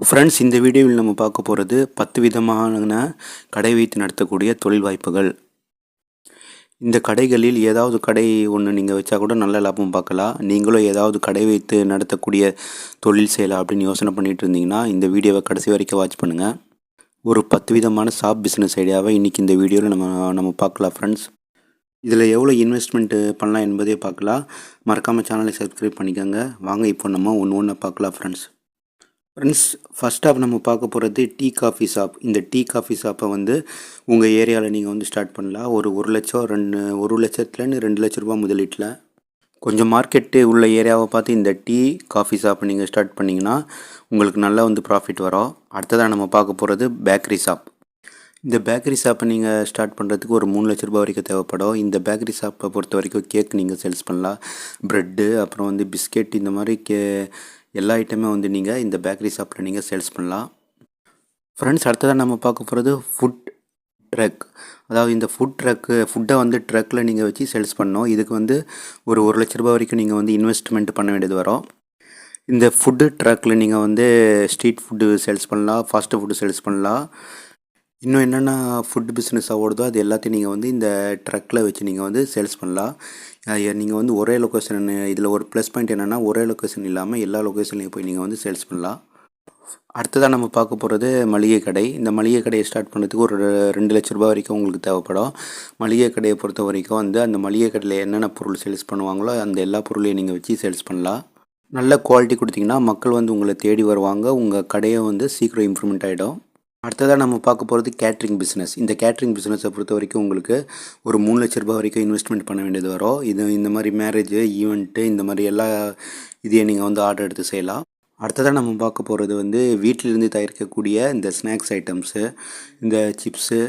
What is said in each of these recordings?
Friends இந்த வீடியோவில் நம்ம பார்க்க போகிறது பத்து விதமான கடை வைத்து நடத்தக்கூடிய தொழில் வாய்ப்புகள். இந்த கடைகளில் ஏதாவது கடை ஒன்று நீங்கள் வச்சா கூட நல்ல லாபம் பார்க்கலாம். நீங்களும் ஏதாவது கடை வைத்து நடத்தக்கூடிய தொழில் செய்யலாம் அப்படின்னு யோசனை பண்ணிகிட்டு இருந்தீங்கன்னா இந்த வீடியோவை கடைசி வரைக்கும் வாட்ச் பண்ணுங்கள் ஒரு பத்து விதமான ஷாப் பிஸ்னஸ் ஐடியாவை இன்றைக்கி இந்த வீடியோவில் நம்ம நம்ம பார்க்கலாம் ஃப்ரெண்ட்ஸ் இதில் எவ்வளோ இன்வெஸ்ட்மெண்ட்டு பண்ணலாம் என்பதே பார்க்கலாம். மறக்காமல் சேனலை சப்ஸ்கிரைப் பண்ணிக்கோங்க. வாங்க இப்போ நம்ம ஒன்று ஒன்று பார்க்கலாம் ஃப்ரெண்ட்ஸ் ஃப்ரெண்ட்ஸ் ஃபஸ்ட் ஆஃப் நம்ம பார்க்க போகிறது டீ காஃபி ஷாப். இந்த டீ காஃபி ஷாப்பை வந்து உங்கள் ஏரியாவில் நீங்கள் வந்து ஸ்டார்ட் பண்ணலாம். ஒரு ஒரு லட்சம் ரெண்டு ஒரு லட்சத்துலேருந்து ரெண்டு லட்ச ரூபா முதலீட்டில். கொஞ்சம் மார்க்கெட்டு உள்ள ஏரியாவை பார்த்து இந்த டீ காஃபி ஷாப்பை நீங்கள் ஸ்டார்ட் பண்ணிங்கன்னா உங்களுக்கு நல்லா வந்து ப்ராஃபிட் வரும். அடுத்ததாக நம்ம பார்க்க போகிறது பேக்கரி ஷாப் இந்த பேக்கரி ஷாப்பை நீங்கள் ஸ்டார்ட் பண்ணுறதுக்கு ஒரு மூணு லட்ச ரூபாய் வரைக்கும் தேவைப்படும். இந்த பேக்கரி ஷாப்பை பொறுத்த வரைக்கும் கேக் நீங்கள் சேல்ஸ் பண்ணலாம். ப்ரெட்டு அப்புறம் வந்து பிஸ்கெட் இந்த மாதிரி கே எல்லா ஐட்டமே வந்து நீங்கள் இந்த பேக்கரி ஷாப்பில் நீங்கள் சேல்ஸ் பண்ணலாம். ஃப்ரெண்ட்ஸ் அடுத்ததாக நம்ம பார்க்க போகிறது ஃபுட் ட்ரக் அதாவது இந்த ஃபுட் ட்ரக்கு ஃபுட்டை வந்து ட்ரக்கில் நீங்கள் வச்சு சேல்ஸ் பண்ணோம் இதுக்கு வந்து ஒரு ஒரு லட்ச ரூபாய் வரைக்கும் நீங்கள் வந்து இன்வெஸ்ட்மெண்ட் பண்ண வேண்டியது வரும். இந்த ஃபுட்டு ட்ரக்கில் நீங்கள் வந்து ஸ்ட்ரீட் ஃபுட்டு சேல்ஸ் பண்ணலாம் ஃபாஸ்ட்டு ஃபுட்டு சேல்ஸ் பண்ணலாம். இன்னும் என்னென்ன ஃபுட் பிஸ்னஸ் ஓடுதோ அது எல்லாத்தையும் நீங்கள் வந்து இந்த ட்ரக்கில் வச்சு நீங்கள் வந்து சேல்ஸ் பண்ணலாம். நீங்கள் வந்து ஒரே லொக்கேஷன் இதில் ஒரு ப்ளஸ் பாயிண்ட் என்னென்னா ஒரே லொக்கேஷன் இல்லாமல் எல்லா லொக்கேஷன்லையும் போய் நீங்கள் வந்து சேல்ஸ் பண்ணலாம். அடுத்ததாக நம்ம பார்க்க போகிறது மளிகை கடை. இந்த மளிகை கடையை ஸ்டார்ட் பண்ணுறதுக்கு ஒரு ரெண்டு லட்ச ரூபாய் வரைக்கும் உங்களுக்கு தேவைப்படும். மளிகை கடையை பொறுத்த வரைக்கும் வந்து அந்த மளிகை கடையில் என்னென்ன பொருள் சேல்ஸ் பண்ணுவாங்களோ அந்த எல்லா பொருளையும் நீங்கள் வச்சு சேல்ஸ் பண்ணலாம். நல்ல குவாலிட்டி கொடுத்தீங்கன்னா மக்கள் வந்து உங்களை தேடி வருவாங்க. உங்கள் கடையை வந்து சீக்கிரம் இம்ப்ரூவ்மெண்ட் ஆகிடும் அடுத்ததாக நம்ம பார்க்க போகிறது கேட்ரிங் பிஸ்னஸ் இந்த கேட்ரிங் பிஸ்னஸை பொறுத்த வரைக்கும் உங்களுக்கு ஒரு மூணு லட்ச ரூபாய் வரைக்கும் இன்வெஸ்ட்மெண்ட் பண்ண வேண்டியது வரும். இது இந்த மாதிரி மேரேஜ் ஈவெண்ட்டு இந்த மாதிரி எல்லா இதையும் நீங்கள் வந்து ஆர்டர் எடுத்து செய்யலாம். அடுத்ததாக நம்ம பார்க்க போகிறது வந்து வீட்டிலிருந்து தயாரிக்கக்கூடிய இந்த ஸ்நாக்ஸ் ஐட்டம்ஸு இந்த சிப்ஸு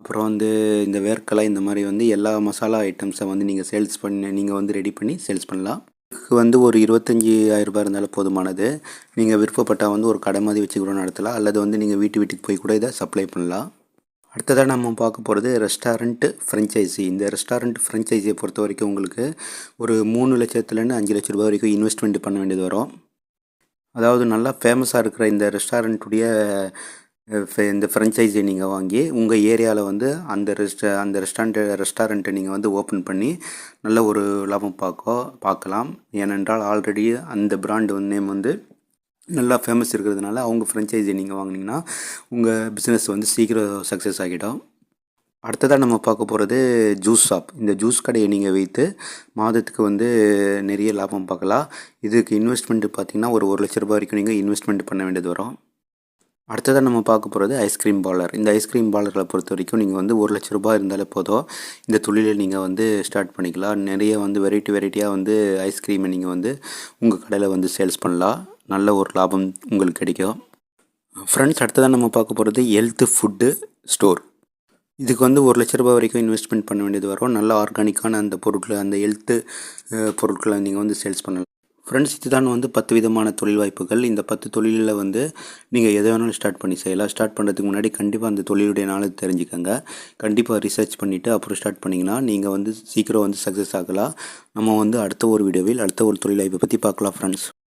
அப்புறம் வந்து இந்த வேர்க்கலை இந்த மாதிரி வந்து எல்லா மசாலா ஐட்டம்ஸை வந்து நீங்கள் சேல்ஸ் பண்ணி நீங்கள் வந்து ரெடி பண்ணி சேல்ஸ் பண்ணலாம். இதுக்கு வந்து ஒரு இருபத்தஞ்சி ஆயிரரூபா இருந்தாலும் போதுமானது. நீங்கள் விருப்பப்பட்டால் வந்து ஒரு கடை மாதிரி வச்சு கூட நடத்தலாம். அல்லது வந்து நீங்கள் வீட்டு வீட்டுக்கு போய் கூட இதை சப்ளை பண்ணலாம். அடுத்ததாக நம்ம பார்க்க போகிறது ரெஸ்டாரண்ட்டு ஃப்ரெஞ்சைசி இந்த ரெஸ்டாரண்ட் ஃப்ரெஞ்சைசியை பொறுத்த வரைக்கும் உங்களுக்கு ஒரு மூணு லட்சத்துலேருந்து அஞ்சு லட்ச ரூபாய் வரைக்கும் இன்வெஸ்ட்மெண்ட் பண்ண வேண்டியது வரும். அதாவது நல்லா ஃபேமஸாக இருக்கிற இந்த ரெஸ்டாரண்ட்டுடைய இந்த ஃப்ரெஞ்சைஸை நீங்கள் வாங்கி உங்கள் ஏரியாவில் வந்து அந்த ரெஸ்ட அந்த ரெஸ்டாரண்ட் ரெஸ்டாரண்ட்டை நீங்கள் வந்து ஓப்பன் பண்ணி நல்ல ஒரு லாபம் பார்க்க பார்க்கலாம் ஏனென்றால் ஆல்ரெடி அந்த பிராண்டு நேம் வந்து நல்லா ஃபேமஸ் இருக்கிறதுனால அவங்க ஃப்ரெஞ்சைஸை நீங்கள் வாங்கினீங்கன்னா உங்கள் பிஸ்னஸ் வந்து சீக்கிரம் சக்ஸஸ் ஆகிடும். அடுத்ததாக நம்ம பார்க்க போகிறது ஜூஸ் ஷாப் இந்த ஜூஸ் கடையை நீங்கள் வைத்து மாதத்துக்கு வந்து நிறைய லாபம் பார்க்கலாம் இதுக்கு இன்வெஸ்ட்மெண்ட்டு பார்த்திங்கன்னா ஒரு ஒரு லட்ச ரூபாய் வரைக்கும் நீங்கள் இன்வெஸ்ட்மெண்ட் பண்ண வேண்டியது வரும். அடுத்ததாக நம்ம பார்க்க போகிறது ஐஸ்கிரீம் பாலர் இந்த ஐஸ்கிரீம் பாலர்களை பொறுத்த வரைக்கும் நீங்கள் வந்து ஒரு லட்ச ரூபாய் இருந்தாலே போதும். இந்த தொழிலை நீங்கள் வந்து ஸ்டார்ட் பண்ணிக்கலாம். நிறைய வந்து வெரைட்டி வெரைட்டியாக வந்து ஐஸ்கிரீமை நீங்கள் வந்து உங்கள் கடையில் வந்து சேல்ஸ் பண்ணலாம். நல்ல ஒரு லாபம் உங்களுக்கு கிடைக்கும். ஃப்ரெண்ட்ஸ் அடுத்ததாக நம்ம பார்க்க போகிறது ஹெல்த்து ஃபுட்டு ஸ்டோர் இதுக்கு வந்து ஒரு லட்ச ரூபாய் வரைக்கும் இன்வெஸ்ட்மெண்ட் பண்ண வேண்டியது வரும். நல்ல ஆர்கானிக்கான அந்த பொருட்களை அந்த ஹெல்த்து பொருட்களை நீங்கள் வந்து சேல்ஸ் பண்ணலாம். ஃப்ரெண்ட்ஸ் இதுதான் வந்து பத்து விதமான தொழில் வாய்ப்புகள். இந்த பத்து தொழிலில் வந்து நீங்கள் எதை வேணாலும் ஸ்டார்ட் பண்ணி செய்யலாம். ஸ்டார்ட் பண்ணுறதுக்கு முன்னாடி கண்டிப்பாக அந்த தொழிலுடைய நாளை தெரிஞ்சுக்கோங்க. கண்டிப்பாக ரிசர்ச் பண்ணிவிட்டு அப்புறம் ஸ்டார்ட் பண்ணிங்கன்னா நீங்கள் வந்து சீக்கிரம் வந்து சக்ஸஸ் ஆகலாம். நம்ம வந்து அடுத்த ஒரு வீடியோவில் அடுத்த ஒரு தொழில் வாய்ப்பை பற்றி பார்க்கலாம் ஃப்ரெண்ட்ஸ்